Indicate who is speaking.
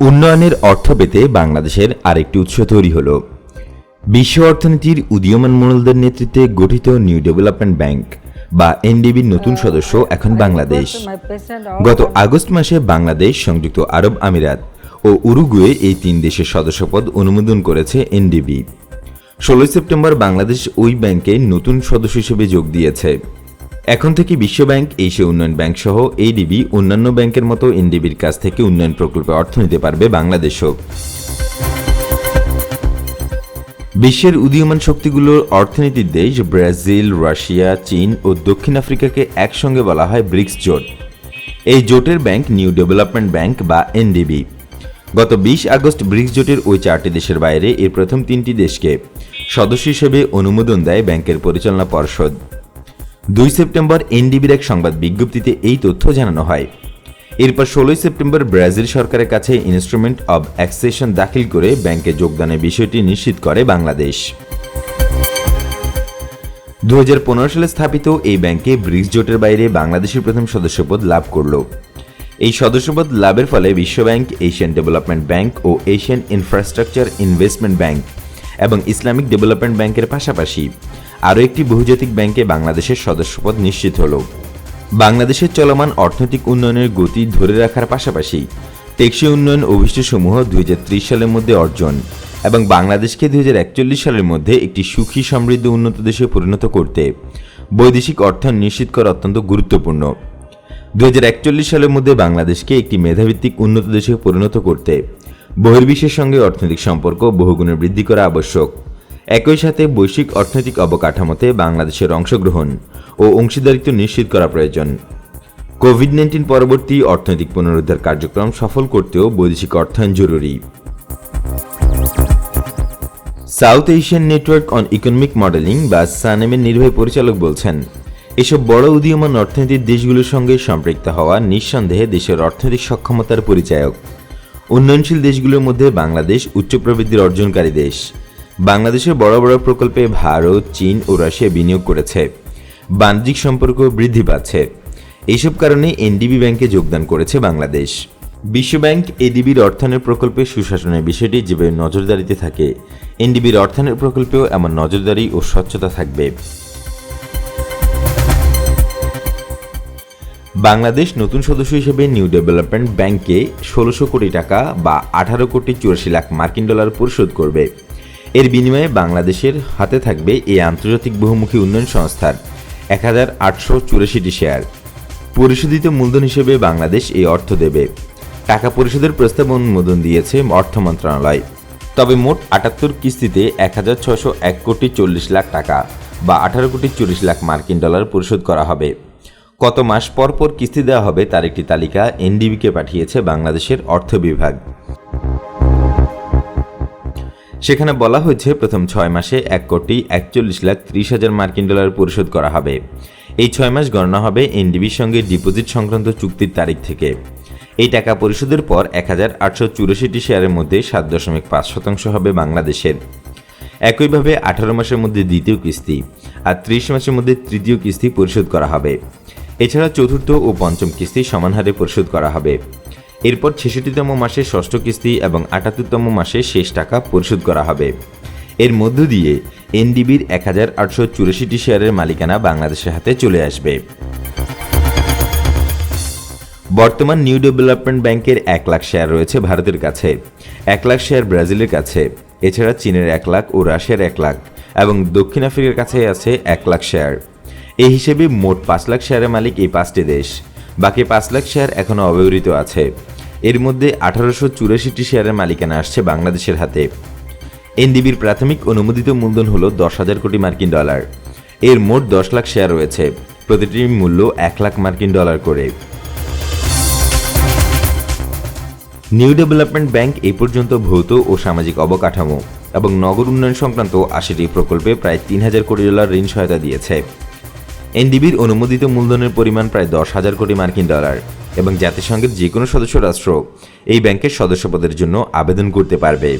Speaker 1: উন্নয়নের অর্থ পেতে বাংলাদেশের আরেকটি উৎস তৈরি হল। বিশ্ব অর্থনীতির উদীয়মান মূলদের নেতৃত্বে গঠিত নিউ ডেভেলপমেন্ট ব্যাংক বা এনডিবির নতুন সদস্য এখন বাংলাদেশ। গত আগস্ট মাসে বাংলাদেশ, সংযুক্ত আরব আমিরাত ও উরুগুয়ে এই তিন দেশের সদস্যপদ অনুমোদন করেছে এনডিবি ষোলোই সেপ্টেম্বর বাংলাদেশ ওই ব্যাংকে নতুন সদস্য হিসেবে যোগ দিয়েছে। এখন থেকে বিশ্বব্যাংক, এশিয়া উন্নয়ন ব্যাংক সহ এডিবি অন্যান্য ব্যাংকের মতো এনডিবির কাছ থেকে উন্নয়ন প্রকল্পে অর্থ নিতে পারবে বাংলাদেশও বিশ্বের উদীয়মান শক্তিগুলোর অর্থনীতির দেশ ব্রাজিল, রাশিয়া, চীন ও দক্ষিণ আফ্রিকাকে একসঙ্গে বলা হয় ব্রিক্স জোট। এই জোটের ব্যাংক নিউ ডেভেলপমেন্ট ব্যাংক বা এনডিবি গত বিশ আগস্ট ব্রিক্স জোটের ওই চারটি দেশের বাইরে এর প্রথম তিনটি দেশকে সদস্য হিসেবে অনুমোদন দেয় ব্যাংকের পরিচালনা পর্ষদ। দুই সেপ্টেম্বর এনডিবির এক সংবাদ বিজ্ঞপ্তিতে এই তথ্য জানানো হয়। এরপর ষোলোই সেপ্টেম্বর ব্রাজিল সরকারের কাছে ইনস্ট্রুমেন্ট অব অ্যাক্সেশন দাখিল করে ব্যাংকে যোগদানের বিষয়টি নিশ্চিত করে বাংলাদেশ। দু সালে স্থাপিত এই ব্যাংকে ব্রিক্স জোটের বাইরে বাংলাদেশের প্রথম সদস্যপদ লাভ করল। এই সদস্যপদ লাভের ফলে বিশ্বব্যাংক, এশিয়ান ডেভেলপমেন্ট ব্যাংক ও এশিয়ান ইনফ্রাস্ট্রাকচার ইনভেস্টমেন্ট ব্যাংক এবং ইসলামিক ডেভেলপমেন্ট ব্যাংকের পাশাপাশি আরও একটি বহুজাতিক ব্যাংকে বাংলাদেশের সদস্যপদ নিশ্চিত হল। বাংলাদেশের চলমান অর্থনৈতিক উন্নয়নের গতি ধরে রাখার পাশাপাশি টেকসই উন্নয়ন অভিষ্টসমূহ দুই সালের মধ্যে অর্জন এবং বাংলাদেশকে দুই হাজার একচল্লিশ সালের মধ্যে একটি সুখী সমৃদ্ধ উন্নত দেশে পরিণত করতে বৈদেশিক অর্থায়ন নিশ্চিত করা অত্যন্ত গুরুত্বপূর্ণ। দু হাজার একচল্লিশ সালের মধ্যে বাংলাদেশকে একটি মেধাভিত্তিক উন্নত দেশে পরিণত করতে বহির্বিশ্বের সঙ্গে অর্থনৈতিক সম্পর্ক বহুগুণে বৃদ্ধি করা আবশ্যক। একই সাথে বৈশ্বিক অর্থনৈতিক অবকাঠামোতে বাংলাদেশের অংশগ্রহণ ও অংশীদারিত্ব নিশ্চিত করা প্রয়োজন। কোভিড নাইন্টিন পরবর্তী অর্থনৈতিক পুনরুদ্ধার কার্যক্রম সফল করতেও বৈদেশিক অর্থায়ন জরুরি। South Asian network on economic modelling বা সানেমের নির্বাহী পরিচালক বলছেন, এসব বড় উদীয়মান অর্থনীতির দেশগুলোর সঙ্গে সম্পৃক্ত হওয়া নিঃসন্দেহে দেশের অর্থনৈতিক সক্ষমতার পরিচায়ক। উন্নয়নশীল দেশগুলোর মধ্যে বাংলাদেশ উচ্চ প্রবৃদ্ধির অর্জনকারী দেশ। বাংলাদেশের বড় বড় প্রকল্পে ভারত, চীন ও রাশিয়া বিনিয়োগ করেছে। বাণিজ্যিক সম্পর্ক বৃদ্ধি পাচ্ছে। এইসব কারণে এনডিবি ব্যাংকে যোগদান করেছে বাংলাদেশ। বিশ্বব্যাংক এডিবির অর্থায়নের প্রকল্পে সুশাসনের বিষয়টি যেভাবে নজরদারিতে থাকে, এনডিবির অর্থায়নের প্রকল্পেও এমন নজরদারি ও স্বচ্ছতা থাকবে। বাংলাদেশ নতুন সদস্য হিসেবে নিউ ডেভেলপমেন্ট ব্যাংকে ষোলোশো কোটি টাকা বা আঠারো কোটি চুরাশি লাখ মার্কিন ডলার পরিশোধ করবে। এর বিনিময়ে বাংলাদেশের হাতে থাকবে এই আন্তর্জাতিক বহুমুখী উন্নয়ন সংস্থার এক হাজার আটশো চুরাশিটি শেয়ার। পরিশোধিত মূলধন হিসেবে বাংলাদেশ এই অর্থ দেবে। টাকা পরিশোধের প্রস্তাব অনুমোদন দিয়েছে অর্থ মন্ত্রণালয়। তবে মোট আটাত্তর কিস্তিতে এক হাজার ছশো এক কোটি চল্লিশ লাখ টাকা বা আঠারো কোটি চল্লিশ লাখ মার্কিন ডলার পরিশোধ করা হবে। কত মাস পর পর কিস্তি দেওয়া হবে তার একটি তালিকা এনডিবিকে পাঠিয়েছে বাংলাদেশের অর্থ বিভাগ। সেখানে বলা হয়েছে প্রথম ছয় মাসে এক কোটি একচল্লিশ লাখ ত্রিশ হাজার মার্কিন ডলার পরিশোধ করা হবে। এই ছয় মাস গণনা হবে এনডিবির সঙ্গে ডিপোজিট সংক্রান্ত চুক্তির তারিখ থেকে। এই টাকা পরিশোধের পর এক হাজার আটশো চুরাশিটি শেয়ারের মধ্যে সাত দশমিক পাঁচ শতাংশ হবে বাংলাদেশের। একইভাবে আঠারো মাসের মধ্যে দ্বিতীয় কিস্তি আর ত্রিশ মাসের মধ্যে তৃতীয় কিস্তি পরিশোধ করা হবে। এছাড়া চতুর্থ ও পঞ্চম কিস্তি সমান হারে পরিশোধ করা হবে। এরপর ছেষট্টিতম মাসে ষষ্ঠ কিস্তি এবং আটাত্তরতম মাসে শেষ টাকা পরিশোধ করা হবে। এর মধ্য দিয়ে এনডিবির এক হাজার আটশো চুরাশিটি শেয়ারের মালিকানা বাংলাদেশের হাতে চলে আসবে। বর্তমান নিউ ডেভেলপমেন্ট ব্যাংকের এক লাখ শেয়ার রয়েছে ভারতের কাছে। এক লাখ শেয়ার ব্রাজিলের কাছে, এছাড়া চীনের এক লাখ ও রাশিয়ার এক লাখ এবং দক্ষিণ আফ্রিকার কাছে আছে এক লাখ শেয়ার। এই হিসেবে মোট পাঁচ লাখ শেয়ারের মালিক এই পাঁচটি দেশ। বাকি পাঁচ লাখ শেয়ার এখনও অব্যবহৃত আছে। এর মধ্যে আঠারোশো চুরাশিটি শেয়ারের মালিকানা আসছে বাংলাদেশের হাতে। এনডিবির প্রাথমিক অনুমোদিত মূলধন হল দশ হাজার কোটি মার্কিন ডলার। এর মোট দশ লাখ শেয়ার রয়েছে। প্রতিটির মূল্য এক লাখ মার্কিন ডলার করে। নিউ ডেভেলপমেন্ট ব্যাংক এই পর্যন্ত ভৌত ও সামাজিক অবকাঠামো এবং নগর উন্নয়ন সংক্রান্ত আশিটি প্রকল্পে প্রায় তিন হাজার কোটি ডলার ঋণ সহায়তা দিয়েছে। এনডিবির অনুমোদিত মূলধনের পরিমাণ প্রায় দশ হাজার কোটি মার্কিন ডলার এবং জাতিসংঘের যে কোনো সদস্য রাষ্ট্র এই ব্যাংকের সদস্যপদের জন্য আবেদন করতে পারবে।